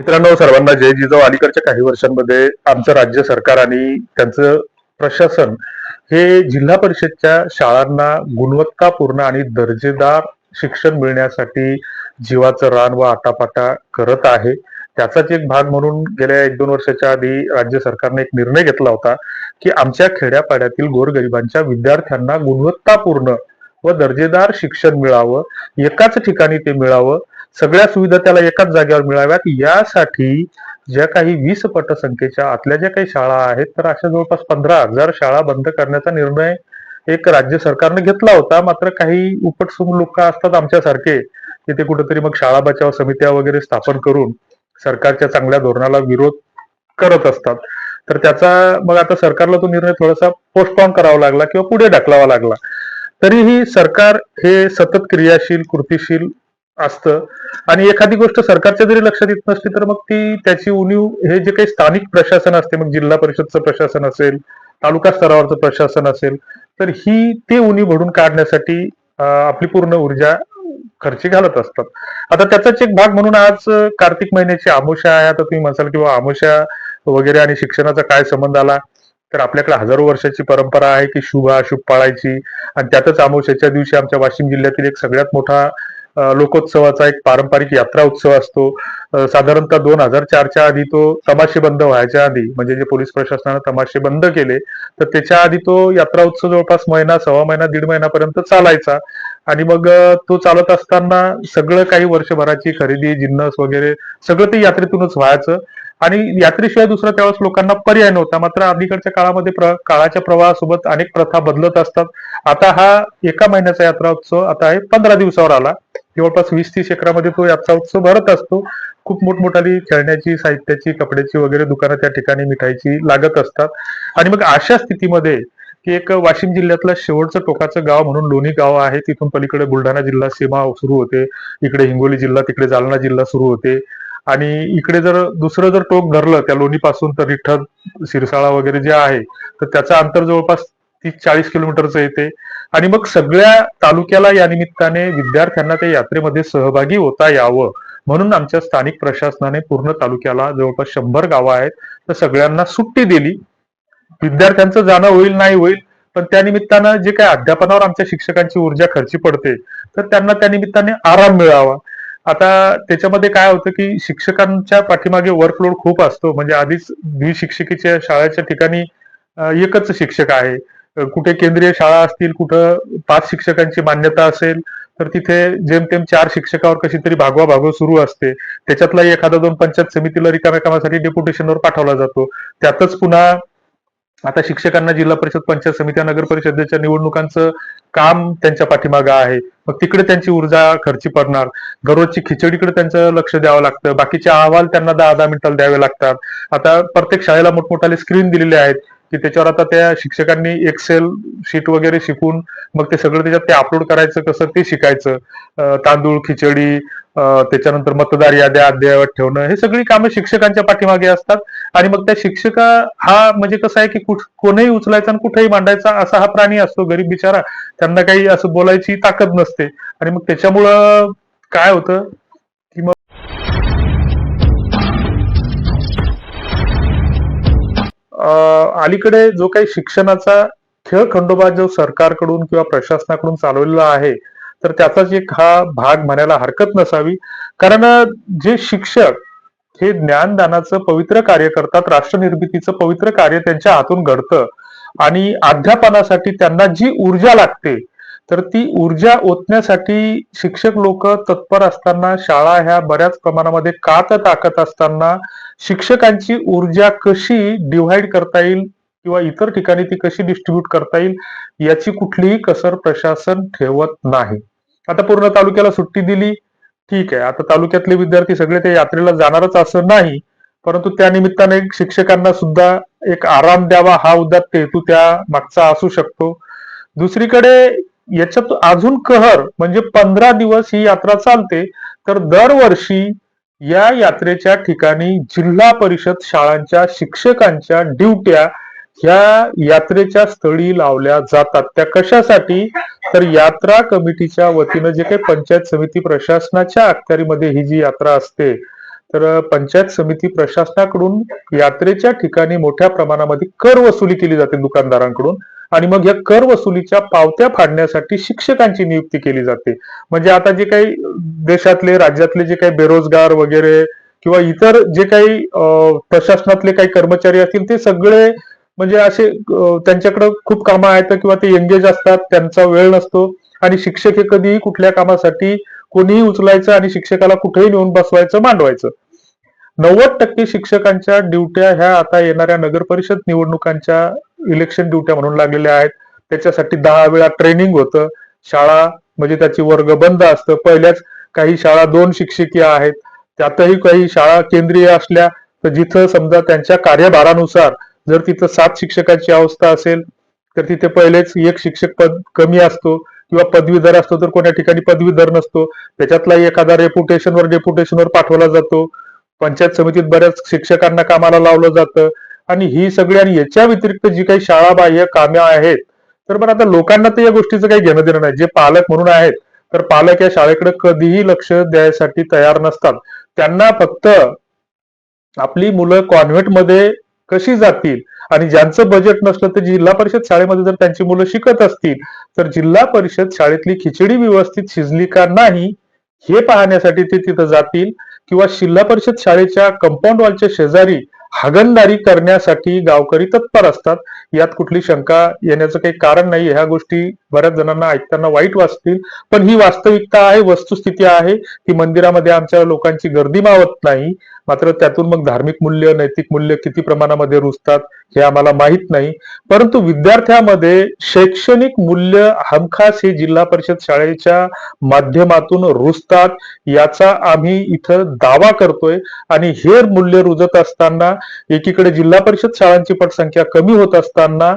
मित्रांनो सर्वांना जय जिजाऊ. अलीकडच्या काही वर्षांमध्ये आमचं राज्य सरकार आणि त्यांचं प्रशासन हे जिल्हा परिषदच्या शाळांना गुणवत्तापूर्ण आणि दर्जेदार शिक्षण मिळण्यासाठी जीवाचं रान व आटापाटा करत आहे. त्याचाच एक भाग म्हणून गेल्या एक दोन वर्षाच्या आधी राज्य सरकारने एक निर्णय घेतला होता की आमच्या खेड्यापाड्यातील गोरगरिबांच्या विद्यार्थ्यांना गुणवत्तापूर्ण व दर्जेदार शिक्षण मिळावं. एकाच ठिकाणी ते मिळावं. सगळ्या सुविधा त्याला एकाच जागेवर मिळाव्यात. यासाठी ज्या काही वीस पटसंख्येच्या आतल्या ज्या काही शाळा आहेत तर अशा जवळपास पंधरा हजार शाळा बंद करण्याचा निर्णय एक राज्य सरकारने घेतला होता. मात्र काही उपटसुम लोक असतात आमच्यासारखे की ते कुठेतरी मग शाळा बचाव समित्या वगैरे स्थापन करून सरकारच्या चांगल्या धोरणाला विरोध करत असतात. तर त्याचा मग आता सरकारला तो निर्णय थोडासा पोस्टपॉन करावा लागला किंवा पुढे ढकलावा लागला. तरीही सरकार हे सतत क्रियाशील कृतीशील असतं. आणि एखादी गोष्ट सरकारच्या जरी लक्षात येत नसली तर मग ती त्याची उणीव हे जे काही स्थानिक प्रशासन असते मग जिल्हा परिषदचं प्रशासन असेल तालुका स्तरावरचं प्रशासन असेल तर ही ते उणीव भरून काढण्यासाठी आपली पूर्ण ऊर्जा खर्ची घालत असतात. आता त्याचाच एक भाग म्हणून आज कार्तिक महिन्याची आमुषा आहे. आता तुम्ही म्हणसाल किंवा आमुषा वगैरे आणि शिक्षणाचा काय संबंध आला? तर आपल्याकडे हजारो वर्षाची परंपरा आहे की शुभ अशुभ पाळायची. आणि त्यातच आमोशाच्या दिवशी आमच्या वाशिम जिल्ह्यातील एक सगळ्यात मोठा लोकोत्सवाचा एक पारंपरिक यात्रा उत्सव असतो. साधारणतः दोन हजार चारच्या आधी तो तमाशे बंद व्हायच्या आधी म्हणजे जे पोलीस प्रशासनानं तमाशे बंद केले तर त्याच्या आधी तो यात्रा उत्सव जवळपास महिना सव्वा महिना दीड महिन्यापर्यंत चालायचा. आणि मग तो चालत असताना सगळं काही वर्षभराची खरेदी जिन्नस वगैरे सगळं ते यात्रेतूनच व्हायचं. आणि यात्रेशिवाय दुसरा त्यावेळेस लोकांना पर्याय नव्हता. मात्र अलीकडच्या काळामध्ये प्र, काळाच्या प्रवाहासोबत अनेक प्रथा बदलत असतात. आता हा एका महिन्याचा यात्रा उत्सव आता आहे पंधरा दिवसावर आला. जवळपास वीस तीस एकरामध्ये तो यात्रा उत्सव भरत असतो. खूप मोठमोठाली खेळण्याची साहित्याची कपड्याची वगैरे दुकानं त्या ठिकाणी मिठाईची लागत असतात. आणि मग अशा स्थितीमध्ये की एक वाशिम जिल्ह्यातलं शेवटचं टोकाचं गाव म्हणून लोणी गाव आहे तिथून पलीकडे बुलढाणा जिल्हा सीमा सुरू होते. इकडे हिंगोली जिल्हा तिकडे जालना जिल्हा सुरू होते. आणि इकडे जर दुसरं जर टोक धरलं त्या लोणीपासून तर रिठ्ठल सिरसाळा वगैरे जे आहे तर त्याचं अंतर जवळपास तीस चाळीस किलोमीटरचं येते आणि मग सगळ्या तालुक्याला या निमित्ताने विद्यार्थ्यांना त्या यात्रेमध्ये सहभागी होता यावं. म्हणून आमच्या स्थानिक प्रशासनाने पूर्ण तालुक्याला जवळपास शंभर गावं आहेत तर सगळ्यांना सुट्टी दिली. विद्यार्थ्यांचं जाणं होईल नाही होईल पण त्या निमित्तानं जे काही अध्यापनावर आमच्या शिक्षकांची ऊर्जा खर्ची पडते तर त्यांना त्या निमित्ताने आराम मिळावा. आता त्याच्यामध्ये काय होतं की शिक्षकांच्या पाठीमागे वर्कलोड खूप असतो. म्हणजे आधीच द्विशिक्षिकेच्या शाळेच्या ठिकाणी एकच शिक्षक आहे. कुठे केंद्रीय शाळा असतील कुठं पाच शिक्षकांची मान्यता असेल तर तिथे जेमतेम चार शिक्षकावर कशी तरी भागवा भागव सुरू असते. त्याच्यातला एखादा दोन पंचायत समितीला रिकाम्या कामासाठी डेप्युटेशनवर पाठवला जातो. त्यातच पुन्हा आता शिक्षकांना जिल्हा परिषद पंचायत समित्या नगर परिषदेच्या निवडणुकांचं काम त्यांच्या पाठीमागं आहे. मग तिकडे त्यांची ऊर्जा खर्ची पडणार. दररोजची खिचडीकडे त्यांचं लक्ष द्यावं लागतं. बाकीचे अहवाल त्यांना दहा दहा मिनिटाला द्यावे लागतात. आता प्रत्येक शाळेला मोठमोठाले स्क्रीन दिलेले आहेत. की त्याच्यावर आता त्या शिक्षकांनी एक्सेल शीट वगैरे शिकून मग ते सगळं त्याच्यात ते अपलोड करायचं कसं ते शिकायचं. तांदूळ खिचडी त्याच्यानंतर मतदार याद्या अद्ययावत ठेवणं हे सगळी कामं शिक्षकांच्या पाठीमागे असतात. आणि मग त्या शिक्षका हा म्हणजे कसं आहे की कुठ कोणीही उचलायचा आणि कुठेही मांडायचा असा हा प्राणी असतो गरीब बिचारा. त्यांना काही असं बोलायची ताकद नसते. आणि मग त्याच्यामुळं काय होतं अलीकडे जो काही शिक्षणाचा खेळ खंडोबा जो सरकारकडून किंवा प्रशासनाकडून चालवलेला आहे तर त्याचाच एक हा भाग म्हणायला हरकत नसावी. कारण जे शिक्षक हे ज्ञानदानाचं पवित्र कार्य करतात राष्ट्रनिर्मितीचं पवित्र कार्य त्यांच्या हातून घडतं आणि अध्यापनासाठी त्यांना जी ऊर्जा लागते तर ती ऊर्जा ओतण्यासाठी शिक्षक लोक तत्पर असताना शाळा ह्या बऱ्याच प्रमाणामध्ये कात टाकत असताना शिक्षकांची ऊर्जा कशी डिव्हाइड करता येईल किंवा इतर ठिकाणी ती कशी डिस्ट्रीब्यूट करता येईल याची कुठलीही कसर प्रशासन ठेवत नाही. आता पूर्ण तालुक्याला सुट्टी दिली ठीक आहे. आता तालुक्यातले विद्यार्थी सगळे ते यात्रेला जाणारच असं नाही परंतु त्या निमित्ताने शिक्षकांना सुद्धा एक आराम द्यावा हा उद्यात हेतू त्या मागचा असू शकतो. दुसरीकडे याच्यात अजून कहर म्हणजे पंधरा दिवस ही यात्रा चालते. तर दरवर्षी या यात्रेच्या ठिकाणी जिल्हा परिषद शाळांच्या शिक्षकांच्या ड्युट्या ह्या यात्रेच्या स्थळी लावल्या जातात. त्या कशासाठी? तर यात्रा कमिटीच्या वतीनं जे काही पंचायत समिती प्रशासनाच्या अखत्यारीमध्ये ही जी यात्रा असते तर पंचायत समिती प्रशासनाकडून यात्रेच्या ठिकाणी मोठ्या प्रमाणामध्ये कर वसुली केली जाते दुकानदारांकडून. आणि मग या कर वसुलीच्या पावत्या फाडण्यासाठी शिक्षकांची नियुक्ती केली जाते. म्हणजे आता जे काही देशातले राज्यातले जे काही बेरोजगार वगैरे किंवा इतर जे काही प्रशासनातले काही कर्मचारी असतील ते सगळे म्हणजे असे त्यांच्याकडे खूप कामं आहेत किंवा ते एंगेज असतात त्यांचा वेळ नसतो. आणि शिक्षक हे कधीही कुठल्या कामासाठी कोणीही उचलायचं आणि शिक्षकाला कुठेही नेऊन बसवायचं मांडवायचं. नव्वद टक्के शिक्षकांच्या ड्युट्या ह्या आता येणाऱ्या नगर परिषद निवडणुकांच्या इलेक्शन ड्युट्या म्हणून लागलेल्या आहेत. त्याच्यासाठी दहा वेळा ट्रेनिंग होतं. शाळा म्हणजे त्याची वर्ग बंद असतं. पहिल्याच काही शाळा दोन शिक्षकी आहेत. त्यातही काही शाळा केंद्रीय असल्या तर जिथं समजा त्यांच्या कार्यभारानुसार जर तिथं सात शिक्षकाची अवस्था असेल तर तिथे पहिलेच एक शिक्षक पद कमी असतो किंवा पदवीधर असतो तर कोण्या ठिकाणी पदवीधर नसतो. त्याच्यातला एखादा रेपुटेशनवर डेप्युटेशनवर पाठवला जातो. पंचायत समितीत बऱ्याच शिक्षकांना कामाला लावलं जातं. आणि ही सगळी आणि याच्या व्यतिरिक्त जी काही शाळाबाह्य कामे आहेत तर बरं आता लोकांना तर या गोष्टीचं काही घेणं देणं नाही. जे पालक म्हणून आहेत तर पालक या शाळेकडे कधीही लक्ष द्यायसाठी तयार नसतात. त्यांना फक्त आपली मुलं कॉन्व्हेंटमध्ये कशी जातील आणि ज्यांचं बजेट नसलं तर जिल्हा परिषद शाळेमध्ये जर त्यांची मुलं शिकत असतील तर जिल्हा परिषद शाळेतली खिचडी व्यवस्थित शिजली का नाही हे पाहण्यासाठी ते तिथं जातील किंवा जिल्हा परिषद शाळेच्या कंपाऊंड वॉलच्या शेजारी हागणदारी करण्यासाठी गावकरी तत्पर असतात. यात कुठली शंका येण्याचं काही कारण नाही. ह्या गोष्टी बऱ्याच जणांना ऐकताना वाईट वाटतील पण ही वास्तविकता आहे वस्तुस्थिती आहे. की मंदिरामध्ये आमच्या लोकांची गर्दी मावत नाही. मात्र त्यातून मग धार्मिक मूल्य नैतिक मूल्य किती प्रमाणामध्ये रुजतात हे आम्हाला माहीत नाही. परंतु विद्यार्थ्यामध्ये शैक्षणिक मूल्य हमखास हे जिल्हा परिषद शाळेच्या माध्यमातून रुजतात याचा आम्ही इथं दावा करतोय. आणि हे मूल्य रुजत असताना एकीकडे जिल्हा परिषद शाळांची पटसंख्या कमी होत असताना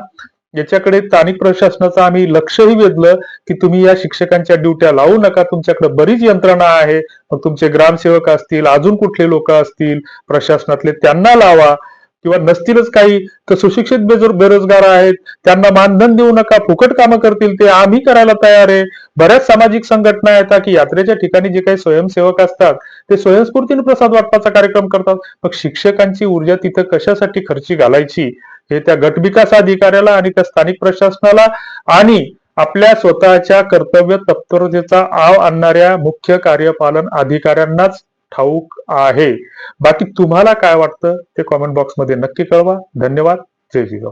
याच्याकडे स्थानिक प्रशासनाचं आम्ही लक्षही वेधलं की तुम्ही या शिक्षकांच्या ड्युट्या लावू नका. तुमच्याकडे बरीच यंत्रणा आहे. मग तुमचे ग्रामसेवक असतील अजून कुठले लोक असतील प्रशासनातले त्यांना लावा. किंवा नसतीलच काही तर सुशिक्षित बेजो- बेरोजगार आहेत त्यांना मानधन देऊ नका फुकट कामं करतील ते आम्ही करायला तयार आहे. बऱ्याच सामाजिक संघटना येतात की यात्रेच्या ठिकाणी जे काही स्वयंसेवक असतात ते स्वयंस्फूर्तीने प्रसाद वाटपाचा कार्यक्रम करतात. मग शिक्षकांची ऊर्जा तिथं कशासाठी खर्ची घालायची? हे त्या गटविकास अधिकाऱ्याला आणि त्या स्थानिक प्रशासनाला आणि आपल्या स्वतःच्या कर्तव्य तत्परतेचा आव आणणाऱ्या मुख्य कार्यपालन अधिकाऱ्यांनाच ठाऊक आहे. बाकी तुम्हाला काय वाटतं ते कॉमेंट बॉक्समध्ये नक्की कळवा. धन्यवाद. जय जिजाऊ